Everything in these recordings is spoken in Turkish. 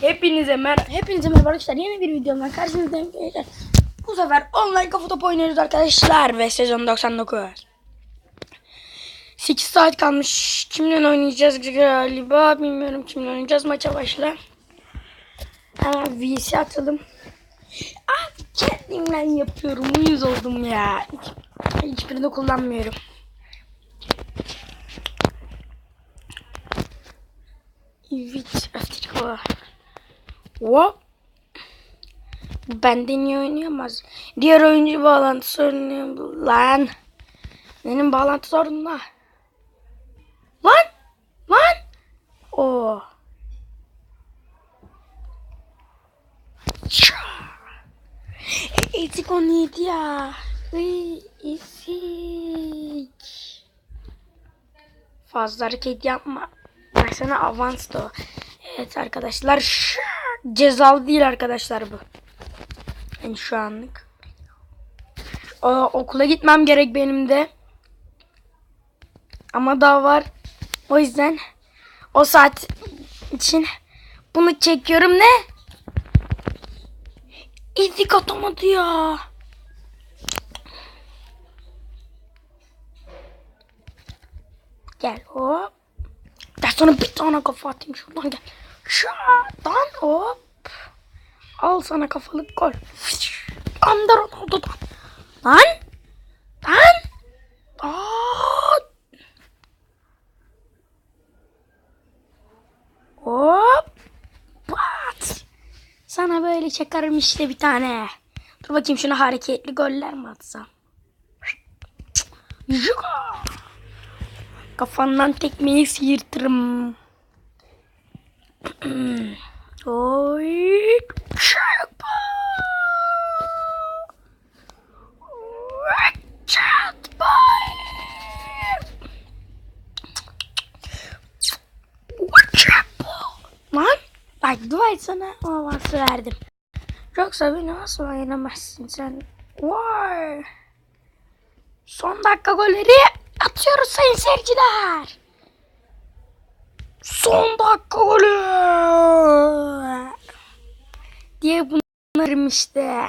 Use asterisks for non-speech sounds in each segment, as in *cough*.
Hepinize mer Hepinize merhaba arkadaşlar. Yeni bir videomdan karşınızdayım. arkadaşlar. Bu sefer online kafa topu oynuyoruz arkadaşlar ve sezon 99. 8 saat kalmış. Kimle oynayacağız galiba bilmiyorum kimle oynayacağız. Maça başla. Hemen VC atalım. Ah kendimden yapıyorum. Uyuz oldum ya. Hiç, hiçbirini kullanmıyorum. Evet, Afrika. Hop. Bende niye oynayamaz? Diğer oyuncu bağlantı sorunu lan. Benim bağlantı sorunu Lan. Lan. O. Ça. Ezik o neydi ya? Iy, ezik. Fazla hareket yapma. Ben sana avans da. Evet arkadaşlar. Şa. Cezalı değil arkadaşlar bu. Yani şu anlık. Aa, okula gitmem gerek benim de. Ama daha var. O yüzden o saat için bunu çekiyorum ne? İzik atamadı ya. Gel hop. Ben sana bir tane kafa atayım şuradan gel. Şuradan hop. Al sana kafalık gol. Ander Ronaldo'dan. Lan. Lan. Aa. Hop. Pat. Sana böyle çakarım işte bir tane. Dur bakayım şuna hareketli goller mi atsam? Kafandan tekmeyi sıyırtırım. Oy. Çarpı. Chat boy. Lan. Bak dua et sana avansı verdim. Yoksa beni asla yenemezsin sen. Vay. Son dakika golleri atıyoruz sayın seyirciler. Son dakika golü. Diye bunlarım işte.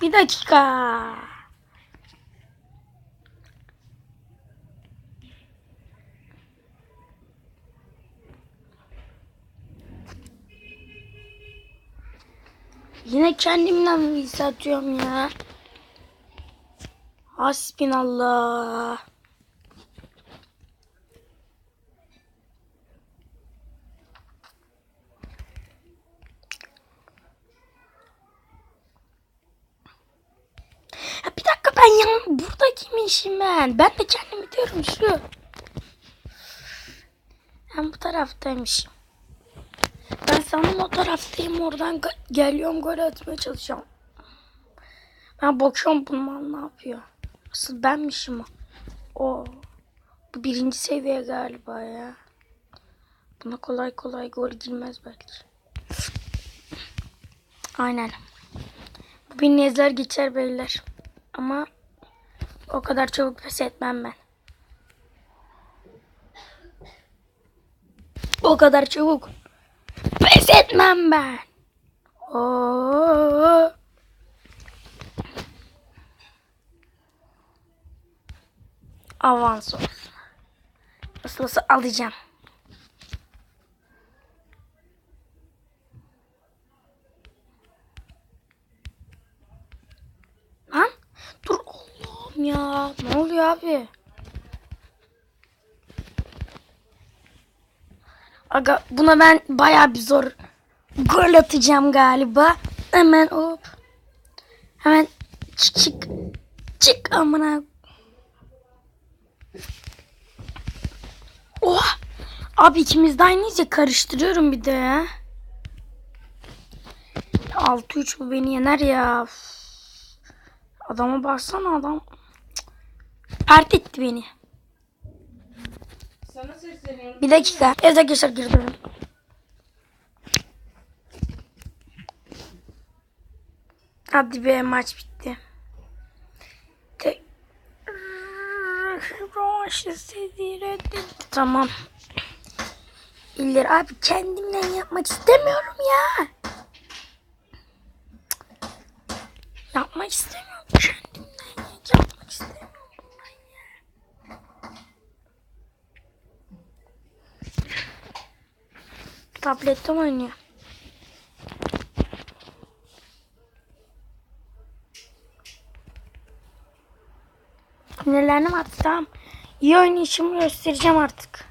Bir dakika. Yine kendimden bir atıyorum ya. Hasbinallah. Ha, bir dakika ben yan burada kimmişim ben? Ben de kendimi diyorum şu. Ben bu taraftaymışım. Ben sanırım o taraftayım oradan geliyorum gol atmaya çalışıyorum. Ben bakıyorum bu mal ne yapıyor. Asıl benmişim o. O. Bu birinci seviye galiba ya. Buna kolay kolay gol girmez belki. Aynen. Bu beni ezer geçer beyler. Ama o kadar çabuk pes etmem ben. O kadar çabuk etmem ben. Oo. Avans olsun. Nasıl alacağım. Lan dur Allah'ım ya. Ne oluyor abi? Aga buna ben bayağı bir zor gol atacağım galiba. Hemen hop. Hemen çık çık. Çık amına. Oha. Abi ikimiz de ya karıştırıyorum bir de ya. 6-3 bu beni yener ya. Adama baksana adam. Pert etti beni. Sana sesleniyorum. Bir dakika. Evet arkadaşlar girdim. Hadi be maç bitti. Tamam. İller abi kendimden yapmak istemiyorum ya. Yapmak istemiyorum kendimden yapmak istemiyorum. Tablette mi oynuyor? Sinirlendim artık tamam. İyi oynayışımı göstereceğim artık.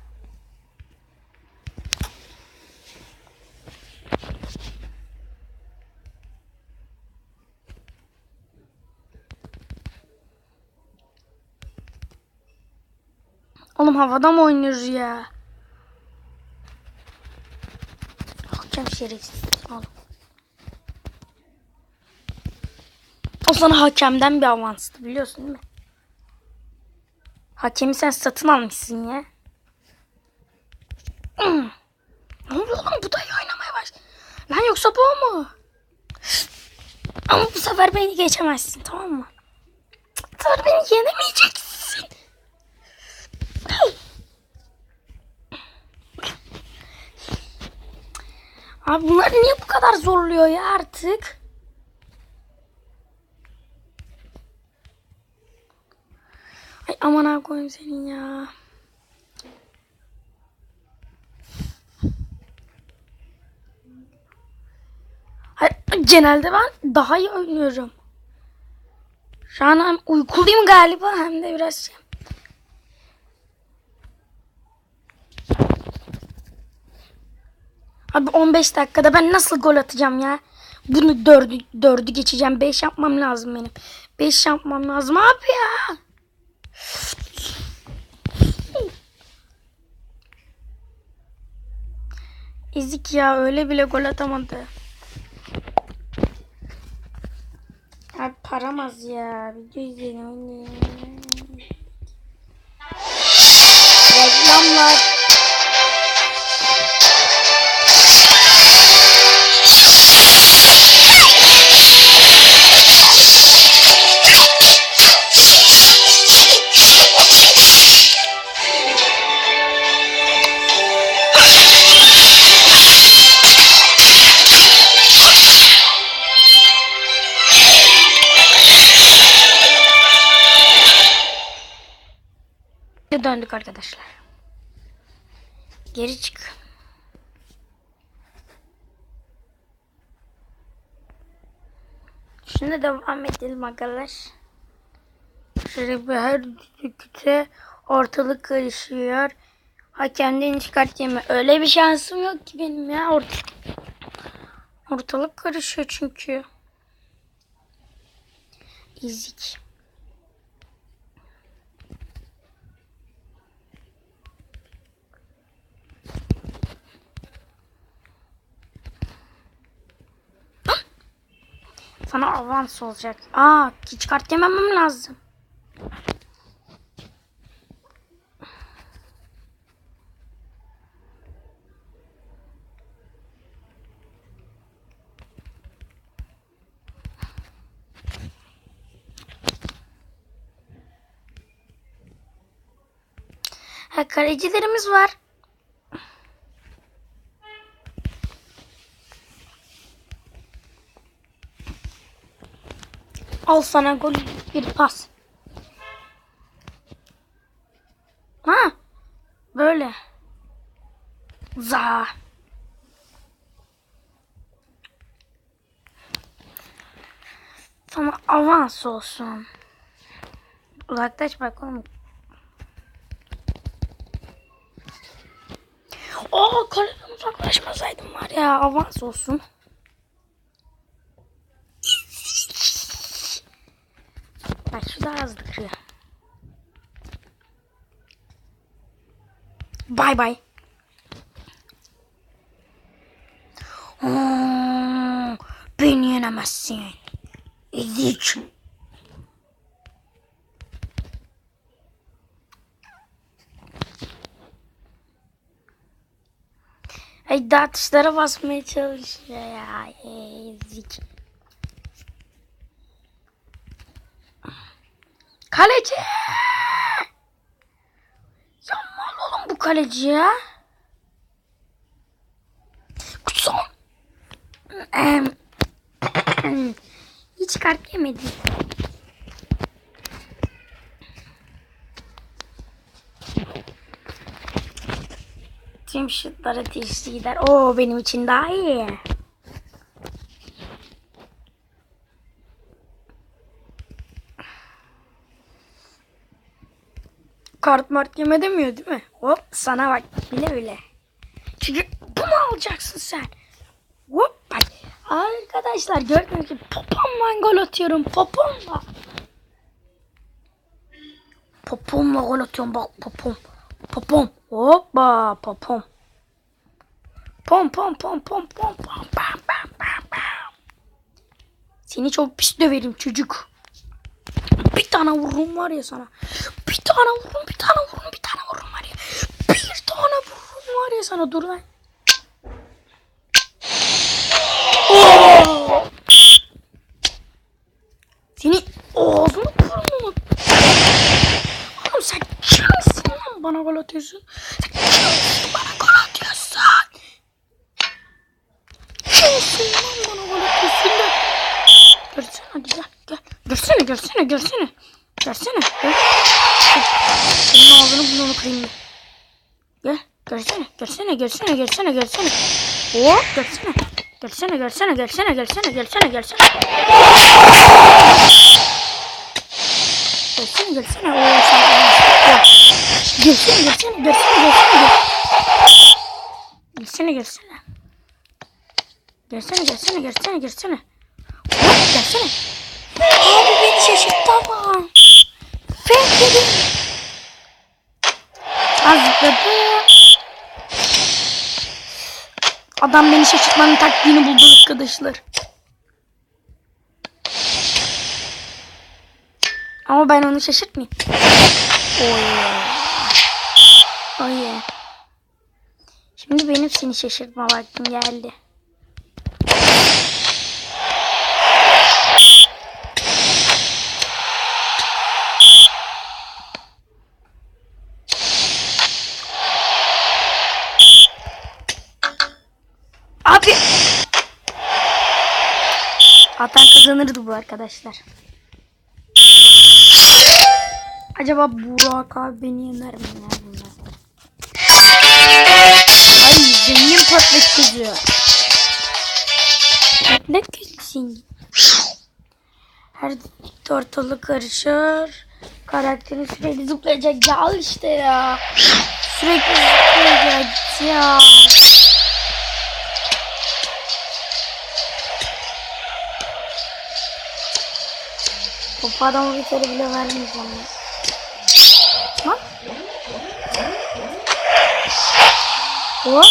Oğlum havada mı oynuyoruz ya? Hakem şerefsiz oğlum. O sana hakemden bir avanstı biliyorsun değil mi? Hakemi sen satın almışsın ya. *clears throat* Ne oluyor lan bu da oynamaya baş. Lan yoksa bu mu? Ama bu sefer beni geçemezsin tamam mı? Bu sefer beni yenemeyeceksin. Abi bunlar niye bu kadar zorluyor ya artık? Ay aman ha koyayım senin ya. Hayır, genelde ben daha iyi oynuyorum. Şu an hem uykuluyum galiba hem de biraz Abi 15 dakikada ben nasıl gol atacağım ya? Bunu dördü, dördü geçeceğim. 5 yapmam lazım benim. 5 yapmam lazım abi ya. Ezik ya öyle bile gol atamadı. Abi paramaz ya. Video izleyelim. Döndük arkadaşlar. Geri çık. Şimdi devam edelim arkadaş. Şöyle bir her düdükte ortalık karışıyor. Hakemden çıkart yeme. Öyle bir şansım yok ki benim ya. Ort ortalık karışıyor çünkü. İzik. Sana avans olacak. Aa, çıkart yememem lazım. Ha, kalecilerimiz var. Al sana gol bir pas. Ha? Böyle. Za. Sana avans olsun. Uzaklaş bak oğlum. Aa kaleden uzaklaşmasaydım var ya avans olsun. Bak şu da hızlı kırıyor. Bay bay. Oo, beni yenemezsin. Ezik. Ay daha tuşlara basmaya çalışıyor. Kaleci. kaleci ya. Em, *coughs* Hiç kart yemedi. Tüm şutlar ateşli gider. Oo benim için daha iyi. Kart mart yeme demiyor değil mi? Hop sana bak bile bile. Çünkü bunu alacaksın sen. Hop bak. Arkadaşlar gördüğünüz gibi popomla gol atıyorum. Popomla. Popomla gol atıyorum bak popom. Popom. Hoppa popom. Pom pom pom pom pom pom pam pam pam pam. Seni çok pis döverim çocuk. Bir tane vururum var ya sana. Tane vururum, bir tane vururum, bir tane vururum var ya. Bir tane vururum var ya sana. Dur lan. Oo! Seni ağzını burnunu. Oğlum sen kimsin lan bana gol atıyorsun? Sen kimsin bana gol atıyorsun? Kimsin lan bana gol atıyorsun da? Görsene hadi gel gel. Görsene görsene görsene. Görsene. Senin ağzını burnunu kırayım ben. Gel. Görsene görsene görsene görsene görsene. Hop görsene. Gelsene gelsene gelsene gelsene gelsene gelsene. Gelsene gelsene. Oo sen gel. Gelsene gelsene gelsene gelsene. Gelsene gelsene. Gelsene gelsene gelsene gelsene. Hop gelsene. Abi beni şaşırttı ama. Fake dedim. Azladı. Adam beni şaşırtmanın taktiğini buldu arkadaşlar. Ama ben onu şaşırtmayayım. Oy. Oy. Şimdi benim seni şaşırtma vaktim geldi. Abi. Atan kazanırdı bu arkadaşlar. Acaba Burak abi beni yener mi ya bunlar? Ay zengin patlatıcı. Patlak gitsin. Her ortalık karışır. Karakteri sürekli zıplayacak. Ya işte ya. Sürekli zıplayacak ya. Topu adama bir kere bile vermeyeceğim ben. Lan. Hop.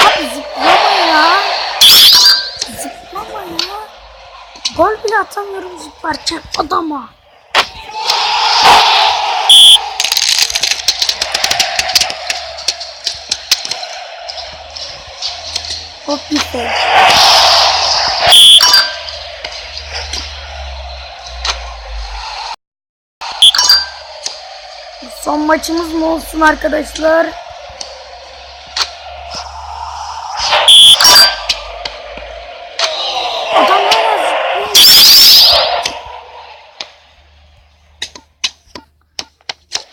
Abi zıplama ya. Zıplama ya. Gol bile atamıyorum zıplarken adama. Hop bir. Son maçımız mı olsun arkadaşlar?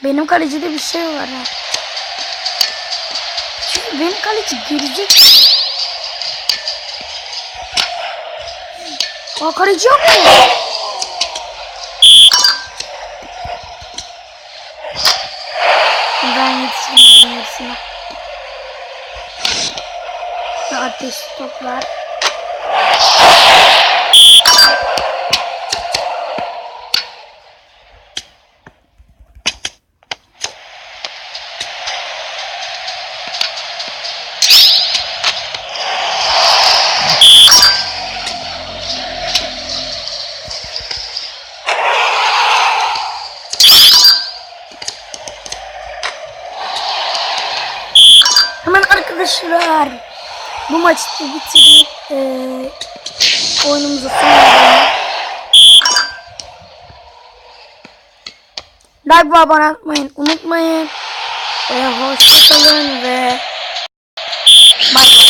Benim kalecide bir şey var ha. Çünkü benim kaleci gelecek. Aa kaleci yok mu? Yetişemedim hepsine. Ve toplar. Arkadaşlar bu maçta bitirdik. Ee, oyunumuzu sonlandırdık. Like ve abone atmayın. Unutmayın. Ee, hoşçakalın ve bay bay.